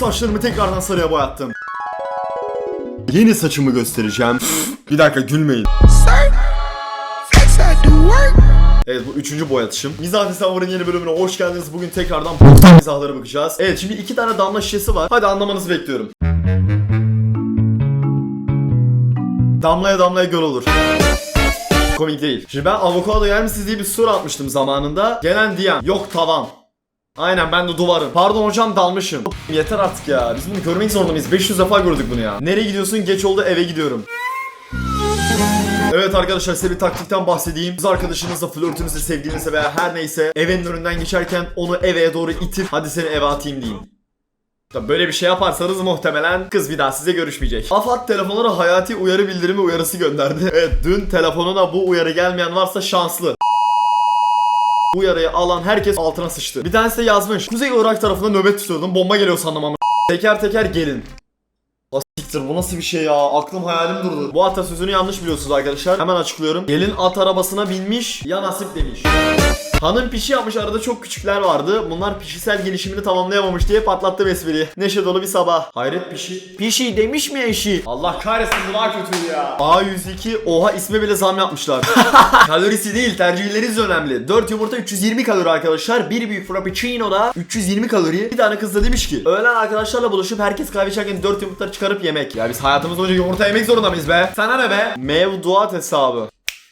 saçlarımı tekrardan sarıya boyattım. Yeni saçımı göstereceğim. bir dakika gülmeyin. Evet bu üçüncü boyatışım. Mizah Hesabı'nın yeni bölümüne hoş geldiniz. Bugün tekrardan boktan mizahlara bakacağız. Evet şimdi iki tane damla şişesi var. Hadi anlamanızı bekliyorum. Damlaya damlaya göl olur. Komik değil. Şimdi ben avokado yer misiniz diye bir soru atmıştım zamanında. Gelen diyen yok tavan. Aynen ben de duvarım. Pardon hocam dalmışım. Yeter artık ya. Biz bunu görmek zorunda mıyız? 500 defa gördük bunu ya. Nereye gidiyorsun? Geç oldu eve gidiyorum. Evet arkadaşlar size bir taktikten bahsedeyim. Kız arkadaşınızla, flörtünüzle, sevgilinizle veya her neyse evin önünden geçerken onu eve doğru itip hadi seni eve atayım deyin. Tabii böyle bir şey yaparsanız muhtemelen kız bir daha size görüşmeyecek. Afat telefonlara hayati uyarı bildirimi uyarısı gönderdi. Evet dün telefonuna bu uyarı gelmeyen varsa şanslı. Bu uyarıyı alan herkes altına sıçtı. Bir tanesi de yazmış. Kuzey Irak tarafında nöbet tutuyordum. Bomba geliyor sandım ama. Teker teker gelin. Siktir bu nasıl bir şey ya? Aklım hayalim durdu. Bu atasözünü yanlış biliyorsunuz arkadaşlar. Hemen açıklıyorum. Gelin at arabasına binmiş, ya nasip demiş. Hanım pişi yapmış arada çok küçükler vardı. Bunlar pişisel gelişimini tamamlayamamış diye patlattım espriyi. Neşe dolu bir sabah. Hayret pişi. Pişi demiş mi eşi? Allah kahretsin bu daha kötü ya. A102 oha isme bile zam yapmışlar. Kalorisi değil tercihleriniz önemli. 4 yumurta 320 kalori arkadaşlar. Bir büyük frappuccino da 320 kalori. Bir tane kız da demiş ki öğlen arkadaşlarla buluşup herkes kahve içerken 4 yumurta çıkarıp yemek. Ya biz hayatımız boyunca yumurta yemek zorunda mıyız be? Sana ne be? Mevduat hesabı.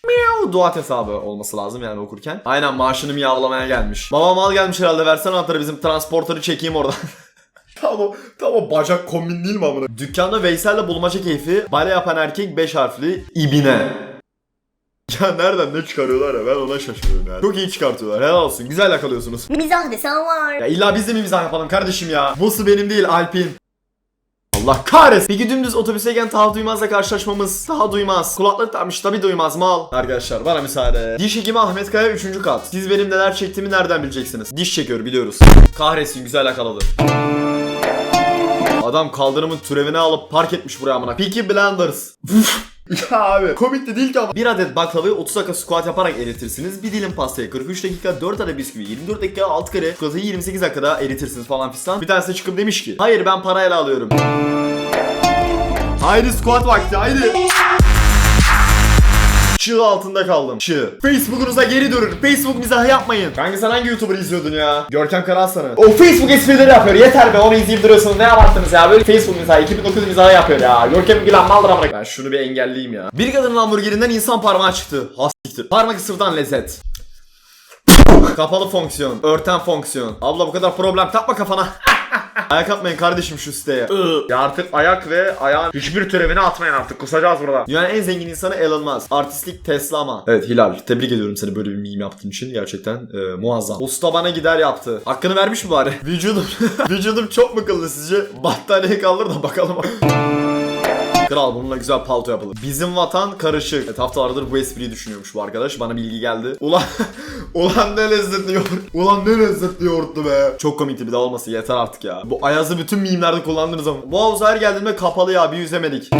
Miyav duat hesabı olması lazım yani okurken. Aynen maaşını miyavlamaya gelmiş. Baba mal gelmiş herhalde versene anahtarı bizim transportörü çekeyim oradan. Tamam, tamam bacak kombin değil mi amına? Dükkanda Veysel'le bulmaca keyfi, bale yapan erkek 5 harfli ibine. Ya nereden ne çıkarıyorlar ya ben ona şaşırıyorum yani. Çok iyi çıkartıyorlar helal olsun güzel yakalıyorsunuz. Mizah desen var. Ya illa biz de mi mizah yapalım kardeşim ya? Busu benim değil Alpin. Allah kahretsin. Peki dümdüz otobüseyken Taha Duymaz'la karşılaşmamız. Taha Duymaz. Kulaklık takmış tabi duymaz mal. Arkadaşlar bana müsaade. Diş hekimi Ahmet Kaya 3. kat. Siz benim neler çektiğimi nereden bileceksiniz? Diş çekiyor biliyoruz. Kahretsin güzel yakaladı. Adam kaldırımın türevini alıp park etmiş buraya amına. Peaky Blinders. Ya abi komik de değil ki ama. Bir adet baklavayı 30 dakika squat yaparak eritirsiniz. Bir dilim pastayı 43 dakika, 4 adet bisküvi 24 dakika, 6 kare çikolatayı 28 dakikada eritirsiniz falan fistan. Bir tanesi çıkıp demiş ki hayır ben parayla alıyorum. Haydi squat vakti haydi. Çığ altında kaldım. Çığ. Facebook'unuza geri dönün. Facebook mizahı yapmayın. Kanka sen hangi YouTuber izliyordun ya? Görkem Karaslan'ı. O Facebook esprileri yapıyor. Yeter be onu izleyip duruyorsunuz. Ne abarttınız ya? Böyle Facebook mizahı 2009 mizahı yapıyor ya. Görkem Gülen maldır amına. Ben şunu bir engelleyeyim ya. Bir kadının hamburgerinden insan parmağı çıktı. Hastiktir. Parmak ısırdan lezzet. Kapalı fonksiyon, örten fonksiyon. Abla bu kadar problem takma kafana. Ayak atmayın kardeşim şu siteye. ya artık ayak ve ayağın hiçbir türevini atmayın artık. Kusacağız burada. Dünyanın en zengin insanı Elon Musk. Artistlik Tesla ama. Evet Hilal tebrik ediyorum seni böyle bir meme yaptığın için. Gerçekten e, muazzam. Usta bana gider yaptı. Hakkını vermiş mi bari? Vücudum, vücudum çok mu kıllı sizce? Battaniye kaldır da bakalım. Kral bununla güzel palto yapalım. Bizim vatan karışık. Evet haftalardır bu espriyi düşünüyormuş bu arkadaş. Bana bilgi geldi. Ulan ulan ne lezzetli yoğurt. Ulan ne lezzetli yoğurttu be. Çok komikti bir daha olması yeter artık ya. Bu Ayaz'ı bütün mimlerde kullandığınız zaman. Bu havuza her geldiğimde kapalı ya bir yüzemedik.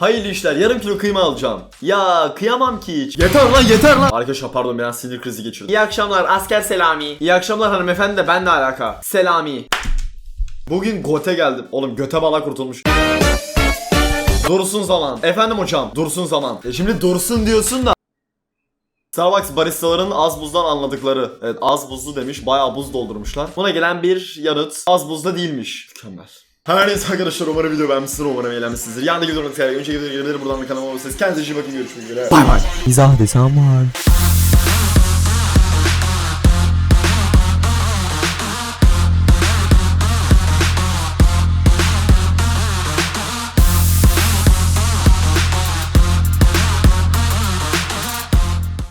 Hayırlı işler. Yarım kilo kıyma alacağım. Ya kıyamam ki hiç. Yeter lan yeter lan. Arkadaşlar pardon biraz sinir krizi geçirdim. İyi akşamlar asker Selami. İyi akşamlar hanımefendi de ben de alaka. Selami. Bugün gote geldim. Oğlum göte bala kurtulmuş. Dursun zaman. Efendim hocam dursun zaman. E şimdi dursun diyorsun da. Starbucks baristaların az buzdan anladıkları. Evet az buzlu demiş bayağı buz doldurmuşlar. Buna gelen bir yanıt az buzda değilmiş. Mükemmel. Her neyse arkadaşlar umarım video beğenmişsiniz umarım eğlenmişsinizdir. Yandaki videoları tıklayarak önce videoları buradan da kanalıma abone olursanız kendinize iyi bakın görüşmek üzere. Bay bay. Mizah desem var.